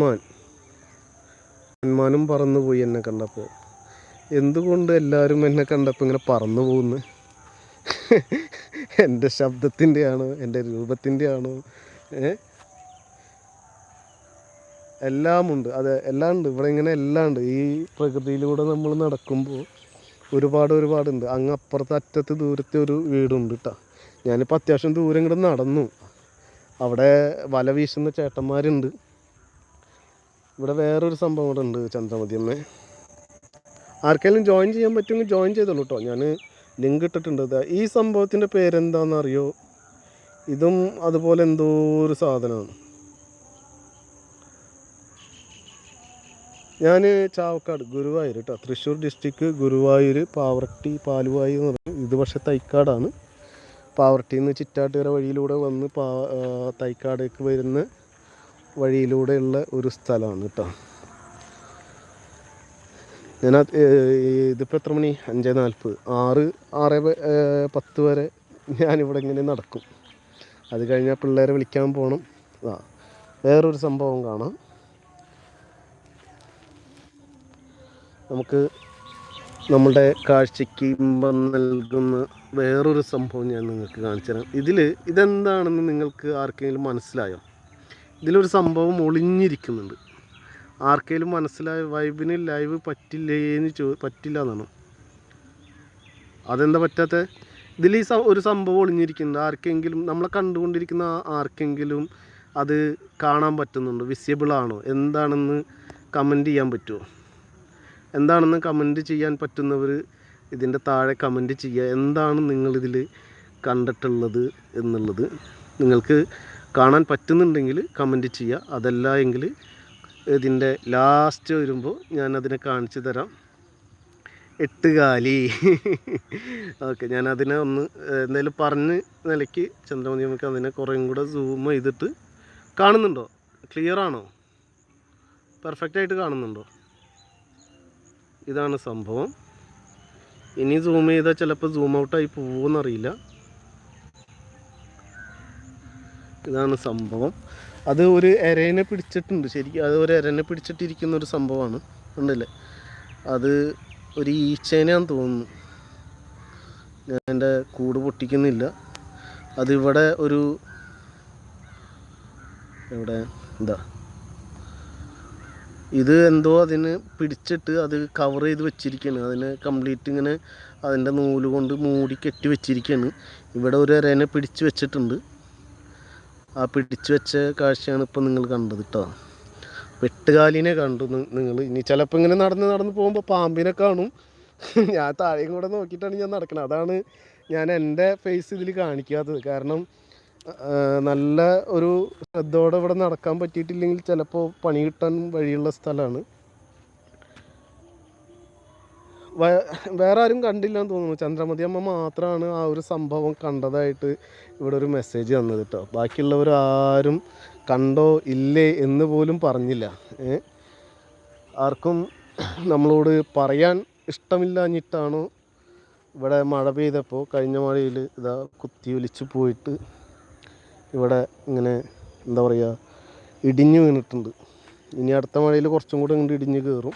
മാൻ. മാനും പറന്നു പോയി എന്നെ കണ്ടപ്പോൾ എന്തുകൊണ്ട് എല്ലാവരും എന്നെ കണ്ടപ്പോൾ ഇങ്ങനെ പറന്നു പോകുന്നു എന്റെ ശബ്ദത്തിന്റെ ആണോ എന്റെ രൂപത്തിന്റെ ആണോ എല്ലാമുണ്ട്. അതെ എല്ലാം ഉണ്ട് ഇവിടെ ഇങ്ങനെ എല്ലാം ഉണ്ട് ഈ പ്രകൃതിയിലൂടെ നമ്മൾ നടക്കുമ്പോൾ ഒരുപാട് ഒരുപാടുണ്ട്. അങ്ങ് അപ്പുറത്തെ അറ്റത്ത് ദൂരത്തെ ഒരു വീടുണ്ട് കേട്ടോ ഞാനിപ്പോൾ അത്യാവശ്യം ദൂരം ഇങ്ങോട്ട് നടന്നു. അവിടെ വല വീശുന്ന ചേട്ടന്മാരുണ്ട്. ഇവിടെ വേറൊരു സംഭവം കൂടെ ഉണ്ട് ചന്ദ്രമതിയമ്മ ആർക്കെങ്കിലും ജോയിൻ ചെയ്യാൻ പറ്റുമെങ്കിൽ ജോയിൻ ചെയ്തോളൂ കേട്ടോ ഞാൻ ലിങ്ക് ഇട്ടിട്ടുണ്ട്. ഈ സംഭവത്തിന്റെ പേരെന്താണെന്നറിയോ ഇതും അതുപോലെ എന്തോ ഒരു സാധനമാണ്. ഞാൻ ചാവക്കാട് ഗുരുവായൂർ കേട്ടോ തൃശ്ശൂർ ഡിസ്ട്രിക്ട് ഗുരുവായൂർ പാവർട്ടി പാലുവായി എന്ന് പറയും. ഇത് പക്ഷേ തൈക്കാടാണ്. പാവർട്ടിയിൽ നിന്ന് ചിറ്റാട്ടുകര വഴിയിലൂടെ വന്ന് പാ തൈക്കാടേക്ക് വരുന്ന വഴിയിലൂടെയുള്ള ഒരു സ്ഥലമാണ് കേട്ടോ. ഞാൻ ഇതിപ്പോൾ എത്ര മണി? അഞ്ച് നാൽപ്പത്. ആറ് ആറ് പത്ത് വരെ ഞാനിവിടെ ഇങ്ങനെ നടക്കും. അത് കഴിഞ്ഞാൽ പിള്ളേരെ വിളിക്കാൻ പോകണം ആ വേറൊരു സംഭവം കാണാം. നമുക്ക് നമ്മുടെ കാഴ്ചയ്ക്ക് ഇമ്പം നൽകുന്ന വേറൊരു സംഭവം ഞാൻ നിങ്ങൾക്ക് കാണിച്ചു തരാം. ഇതിൽ ഇതെന്താണെന്ന് നിങ്ങൾക്ക് ആർക്കെങ്കിലും മനസ്സിലായോ? ഇതിലൊരു സംഭവം ഒളിഞ്ഞിരിക്കുന്നുണ്ട്. ആർക്കെങ്കിലും മനസ്സിലായ വൈബിന് ലൈവ് പറ്റില്ലേന്ന് ചോ പറ്റില്ല എന്നാണ് അതെന്താ പറ്റാത്ത? ഇതിൽ ഈ ഒരു സംഭവം ഒളിഞ്ഞിരിക്കുന്നുണ്ട്. ആർക്കെങ്കിലും നമ്മളെ കണ്ടുകൊണ്ടിരിക്കുന്ന ആർക്കെങ്കിലും അത് കാണാൻ പറ്റുന്നുണ്ടോ. വിസിബിൾ ആണോ? എന്താണെന്ന് കമന്റ് ചെയ്യാൻ പറ്റുമോ? എന്താണെന്ന് കമന്റ് ചെയ്യാൻ പറ്റുന്നവർ ഇതിന്റെ താഴെ കമന്റ് ചെയ്യുക. എന്താണ് നിങ്ങളിതിൽ കണ്ടിട്ടുള്ളത് എന്നുള്ളത് നിങ്ങൾക്ക് കാണാൻ പറ്റുന്നുണ്ടെങ്കിൽ കമന്റ് ചെയ്യുക. അതല്ല എങ്കിൽ ഇതിന്റെ ലാസ്റ്റ് വരുമ്പോൾ ഞാൻ അതിനെ കാണിച്ചു തരാം. എട്ടുകാലി. ഓക്കെ ഞാൻ അതിനെ ഒന്ന് എന്തായാലും പറഞ്ഞ് നിലയ്ക്ക് ചന്ദ്രമതി നമുക്ക് അതിനെ കുറേയും കൂടെ സൂം ചെയ്തിട്ട് കാണുന്നുണ്ടോ? ക്ലിയർ ആണോ? പെർഫെക്റ്റ് ആയിട്ട് കാണുന്നുണ്ടോ? ഇതാണ് സംഭവം. ഇനി സൂം ചെയ്താൽ ചിലപ്പോൾ സൂം ഔട്ടായി പോകുമെന്നറിയില്ല. ഇതാണ് സംഭവം. അത് ഒരു എരേനെ പിടിച്ചിട്ടുണ്ട്. ശരിക്കും അത് ഒരു എരനെ പിടിച്ചിട്ടിരിക്കുന്ന ഒരു സംഭവമാണ്. ഉണ്ടല്ലേ അത് ഒരു ഈച്ചേനെയാന്ന് തോന്നുന്നു. ഞാൻ എന്റെ കൂട് പൊട്ടിക്കുന്നില്ല. അതിവിടെ ഒരു ഇവിടെ എന്താ ഇത് എന്തോ അതിന് പിടിച്ചിട്ട് അത് കവർ ചെയ്ത് വെച്ചിരിക്കുകയാണ് അതിനെ കംപ്ലീറ്റ് ഇങ്ങനെ അതിന്റെ നൂൽ കൊണ്ട് മൂടി കെട്ടി വെച്ചിരിക്കുകയാണ് ഇവിടെ ഒരു എരേനെ പിടിച്ച് വെച്ചിട്ടുണ്ട്. ആ പിടിച്ചു വെച്ച കാഴ്ചയാണ് ഇപ്പം നിങ്ങൾ കണ്ടത് കേട്ടോ വെട്ടുകാലിനെ കണ്ടു നിങ്ങൾ ഇനി ചിലപ്പോൾ ഇങ്ങനെ നടന്ന് നടന്ന് പോകുമ്പോൾ പാമ്പിനെ കാണും. ഞാൻ താഴെയും കൂടെ നോക്കിയിട്ടാണ് ഞാൻ നടക്കുന്നത് അതാണ് ഞാൻ എന്റെ ഫേസ് ഇതിൽ കാണിക്കാത്തത്. കാരണം നല്ല ഒരു ശ്രദ്ധയോടെ ഇവിടെ നടക്കാൻ പറ്റിയിട്ടില്ലെങ്കിൽ ചിലപ്പോൾ പണി കിട്ടാൻ വഴിയുള്ള സ്ഥലമാണ് വേറെ ആരും കണ്ടില്ല എന്ന് തോന്നുന്നു. ചന്ദ്രമതി അമ്മ മാത്രമാണ് ആ ഒരു സംഭവം കണ്ടതായിട്ട് ഇവിടെ ഒരു മെസ്സേജ് തന്നത് കേട്ടോ ബാക്കിയുള്ളവർ ആരും കണ്ടോ ഇല്ലേ എന്ന് പോലും പറഞ്ഞില്ല. ആർക്കും നമ്മളോട് പറയാൻ ഇഷ്ടമില്ലാഞ്ഞിട്ടാണോ ഇവിടെ മഴ പെയ്തപ്പോൾ കഴിഞ്ഞ മഴയിൽ ഇതാ കുത്തി ഒലിച്ച് പോയിട്ട് ഇവിടെ ഇങ്ങനെ എന്താ പറയുക ഇടിഞ്ഞു വീണിട്ടുണ്ട്. ഇനി അടുത്ത മഴയിൽ കുറച്ചും കൂടെ ഇങ്ങോട്ട് ഇടിഞ്ഞ് കയറും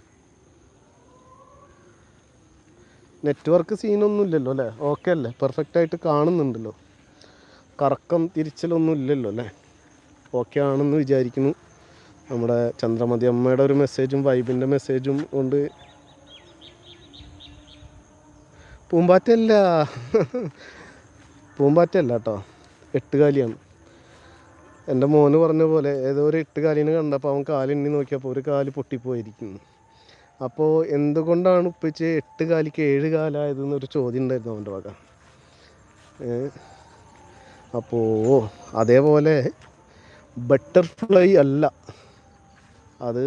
നെറ്റ്വർക്ക് സീനൊന്നും ഇല്ലല്ലോ അല്ലേ? ഓക്കെ അല്ലേ? പെർഫെക്റ്റ് ആയിട്ട് കാണുന്നുണ്ടല്ലോ. കറക്കം തിരിച്ചലൊന്നും ഇല്ലല്ലോ അല്ലേ? ഓക്കെ ആണെന്ന് വിചാരിക്കുന്നു. നമ്മുടെ ചന്ദ്രമതി അമ്മയുടെ ഒരു മെസ്സേജും വൈബിന്റെ മെസ്സേജും കൊണ്ട് പൂമ്പാറ്റല്ല പൂമ്പാറ്റല്ല കേട്ടോ. എട്ടുകാലിയാണ്. എന്റെ മോന് പറഞ്ഞ പോലെ ഏതോ ഒരു എട്ടുകാലിനെ കണ്ടപ്പോൾ അവൻ കാലിണ്ണി നോക്കിയപ്പോൾ ഒരു കാൽ പൊട്ടിപ്പോയിരിക്കുന്നു. അപ്പോൾ എന്തുകൊണ്ടാണ് ഉപ്പിച്ച് എട്ട് കാലിക്ക് ഏഴ് കാലായതെന്നൊരു ചോദ്യം ഉണ്ടായിരുന്നു അവന്റെ വക. അപ്പോ അപ്പോൾ അതേപോലെ ബട്ടർഫ്ലൈ അല്ല. അത്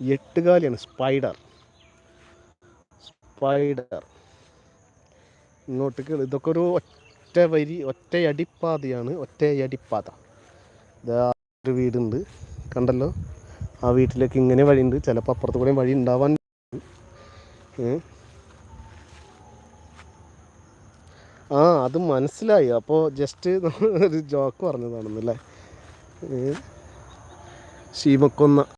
എട്ടുകാലിയാണ് സ്പൈഡർ. സ്പൈഡർ. ഇങ്ങോട്ടേക്ക് ഇതൊക്കെ ഒരു ഒറ്റ വരി ഒറ്റയടിപ്പാതയാണ് ഒറ്റയടിപ്പാത. ഇതാ ഒരു വീടുണ്ട് കണ്ടല്ലോ? ആ വീട്ടിലേക്ക് ഇങ്ങനെ വഴിയുണ്ട്. ചിലപ്പോൾ അപ്പുറത്ത് കൂടെ വഴി ഉണ്ടാവാൻ ആ അത് മനസ്സിലായി. അപ്പോൾ ജസ്റ്റ് ഒരു ജോക്ക് പറഞ്ഞതാണെന്നല്ലേ? ശീമക്കൊന്ന.